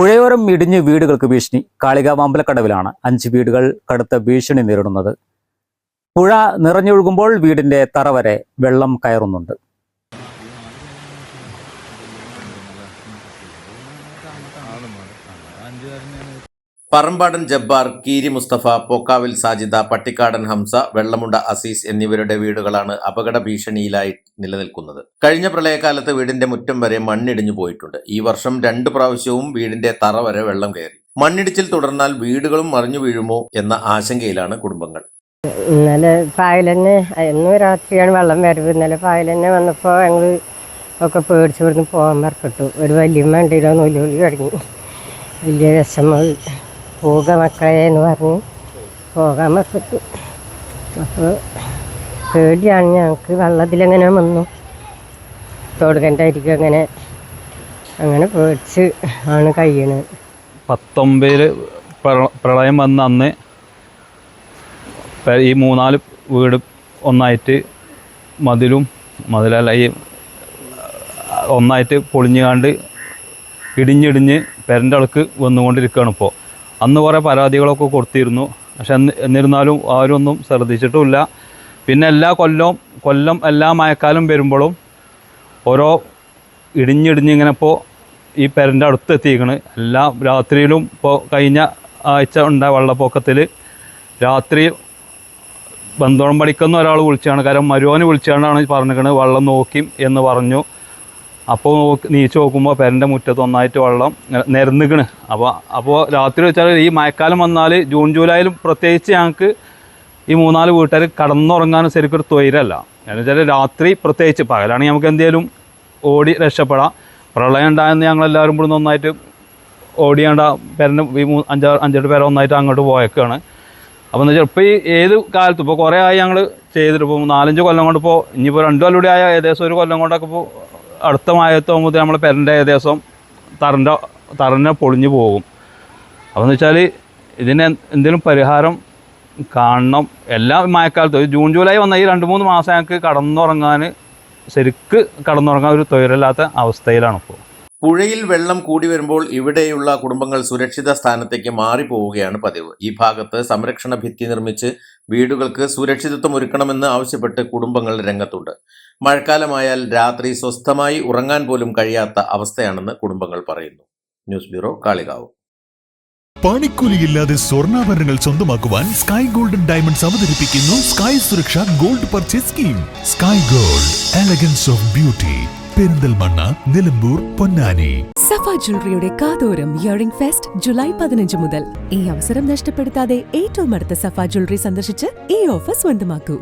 പുഴയോരം ഇടിഞ്ഞ് വീടുകൾക്ക് ഭീഷണി. കാളികാവ് അമ്പലക്കടവിലാണ് അഞ്ച് വീടുകൾ കടുത്ത ഭീഷണി നേരിടുന്നത്. പുഴ നിറഞ്ഞൊഴുകുമ്പോൾ വീടിന്റെ തറ വരെ വെള്ളം കയറുന്നുണ്ട്. പറമ്പാടൻ ജബ്ബാർ കീരി മുസ്തഫ പോക്കാവിൽ സാജിദ പട്ടിക്കാടൻ ഹംസ വെള്ളമുണ്ട അസീസ് എന്നിവരുടെ വീടുകളാണ് അപകട ഭീഷണിയിലായി നിലനിൽക്കുന്നത്. കഴിഞ്ഞ പ്രളയകാലത്ത് വീടിന്റെ മുറ്റം വരെ മണ്ണിടിഞ്ഞു പോയിട്ടുണ്ട്. ഈ വർഷം രണ്ട് പ്രാവശ്യവും വീടിന്റെ തറ വരെ വെള്ളം കയറി. മണ്ണിടിച്ചിൽ തുടർന്നാൽ വീടുകളും മറിഞ്ഞു വീഴുമോ എന്ന ആശങ്കയിലാണ് കുടുംബങ്ങൾ. ഇന്നലെ പായലന്നെ ഇന്ന് രാത്രിയാണ് വെള്ളം വരവ് ഇന്നലെ പായലന്നെ വന്നപ്പോൾ ഞങ്ങൾ ഒക്കെ പേടിച്ചു ഇവിടുന്ന് പോകാൻ മറക്കട്ടു ഒരു വലിയ വണ്ടിയിലോ നൂലുകളി തുടങ്ങി വലിയ വിഷമം. പോക മക്കളെ പറഞ്ഞ് പോകാൻ വെച്ചിട്ട് അപ്പോൾ പേടിയാണ് ഞങ്ങൾക്ക്. വെള്ളത്തിലെങ്ങനെ വന്നു? തൊടുകന്റെ അരികെ അങ്ങനെ. അങ്ങനെ പേടിച്ച് ആണ് കഴിയണത് പത്തൊമ്പതിൽ പ്രളയം വന്ന അന്ന് ഈ മൂന്നാൽ വീട് ഒന്നായിട്ട് മതിലും മതിലല്ല ഈ ഒന്നായിട്ട് പൊളിഞ്ഞുകാണ്ട് ഇടിഞ്ഞിടിഞ്ഞ് പെരന്റെ അടുക്ക് വന്നുകൊണ്ടിരിക്കുകയാണ് ഇപ്പോൾ. അന്ന് കുറേ പരാതികളൊക്കെ കൊടുത്തിരുന്നു. പക്ഷെ എന്ന് എന്നിരുന്നാലും ആരൊന്നും ശ്രദ്ധിച്ചിട്ടുമില്ല. പിന്നെ എല്ലാ കൊല്ലവും കൊല്ലം എല്ലാ മഴക്കാലം വരുമ്പോഴും ഓരോ ഇടിഞ്ഞിടിഞ്ഞിങ്ങനെ ഇപ്പോൾ ഈ പെരന്റെ അടുത്ത് എല്ലാ രാത്രിയിലും ഇപ്പോൾ കഴിഞ്ഞ ആഴ്ച ഉണ്ടായ വെള്ളപ്പൊക്കത്തിൽ രാത്രി ബന്ധോളം പഠിക്കുന്ന ഒരാൾ വിളിച്ചാണ്. കാരണം മരുവന് വിളിച്ചാണ്ടാണ് പറഞ്ഞിരിക്കുന്നത് വെള്ളം നോക്കി എന്ന് പറഞ്ഞു. അപ്പോൾ നീച്ച് നോക്കുമ്പോൾ പെരന്റെ മുറ്റത്ത് ഒന്നായിട്ട് വെള്ളം നിരന്നിക്കണ്. അപ്പോൾ അപ്പോൾ രാത്രി വെച്ചാൽ ഈ മഴക്കാലം വന്നാൽ ജൂൺ ജൂലൈയിലും പ്രത്യേകിച്ച് ഞങ്ങൾക്ക് ഈ മൂന്നാൽ വീട്ടുകാർ കടന്നുറങ്ങാൻ ശരിക്കും ഒരു തൊയിലല്ല എന്ന് വെച്ചാൽ രാത്രി പ്രത്യേകിച്ച് പകലാണെങ്കിൽ നമുക്ക് എന്തെങ്കിലും ഓടി രക്ഷപ്പെടാം. പ്രളയം ഉണ്ടായെന്ന് ഞങ്ങളെല്ലാവരും കൂടി ഒന്നായിട്ട് ഓടിയേണ്ട പേരന്റെ ഈ മൂ അഞ്ചാറ് അഞ്ചെട്ട് പേരെ ഒന്നായിട്ട് അങ്ങോട്ട് പോയേക്കാണ്. അപ്പോൾ എന്ന് വെച്ചാൽ ഇപ്പോൾ ഈ ഏത് കാലത്തും ഇപ്പോൾ കുറേ ആയി ഞങ്ങൾ ചെയ്തിട്ട് ഇപ്പോൾ നാലഞ്ച് കൊല്ലം കൊണ്ട് ഇപ്പോൾ ഇനിയിപ്പോൾ രണ്ട് കൊല്ലം കൂടി ആയ ഏകദേശം ഒരു കൊല്ലം കൊണ്ടൊക്കെ ഇപ്പോൾ അടുത്ത മഴയത്താകുമ്പോൾ നമ്മൾ പെരന്റെ ഏകദേശം തറന്റെ തറന്നെ പൊളിഞ്ഞു പോകും. അപ്പോൾ എന്ന് വെച്ചാൽ ഇതിന് എന്തെങ്കിലും പരിഹാരം കാണണം. എല്ലാ മഴക്കാലത്തും ജൂൺ ജൂലൈ വന്ന ഈ രണ്ട് മൂന്ന് മാസം ഞങ്ങൾക്ക് കടന്നുറങ്ങാൻ ശരിക്ക് കടന്നുറങ്ങാൻ ഒരു തൊഴിലില്ലാത്ത അവസ്ഥയിലാണ് ഇപ്പോൾ. പുഴയിൽ വെള്ളം കൂടി വരുമ്പോൾ ഇവിടെയുള്ള കുടുംബങ്ങൾ സുരക്ഷിത സ്ഥാനത്തേക്ക് മാറിപ്പോവുകയാണ് പതിവ്. ഈ ഭാഗത്ത് സംരക്ഷണ ഭിത്തി നിർമ്മിച്ച് വീടുകൾക്ക് സുരക്ഷിതത്വം ഒരുക്കണമെന്ന് ആവശ്യപ്പെട്ട് കുടുംബങ്ങൾ രംഗത്തുണ്ട്. മഴക്കാലമായാൽ രാത്രി സ്വസ്ഥമായി ഉറങ്ങാൻ പോലും കഴിയാത്ത അവസ്ഥയാണെന്ന് കുടുംബങ്ങൾ പറയുന്നു. News bureau Kalikavu. പണിക്കൂലിയില്ലാതെ സ്വർണാഭരണങ്ങൾ സ്വന്തമാക്കുവാൻ സ്കൈ ഗോൾഡൻ ഡയമണ്ട്സ് അവതരിപ്പിക്കുന്നു സ്കൈ സുരക്ഷ gold purchase scheme. Sky gold elegance of beauty. Perinthalmanna Nilambur Ponnani. Safa ജ്വല്ലറിയുടെ കാതോരം ഇയറിംഗ് ഫെസ്റ്റ് ജൂലൈ പതിനഞ്ച് മുതൽ. ഈ അവസരം നഷ്ടപ്പെടുത്താതെ ഏറ്റവും അടുത്ത സഫ ജ്വല്ലറി സന്ദർശിച്ച് ഈ ഓഫർ സ്വന്തമാക്കൂ.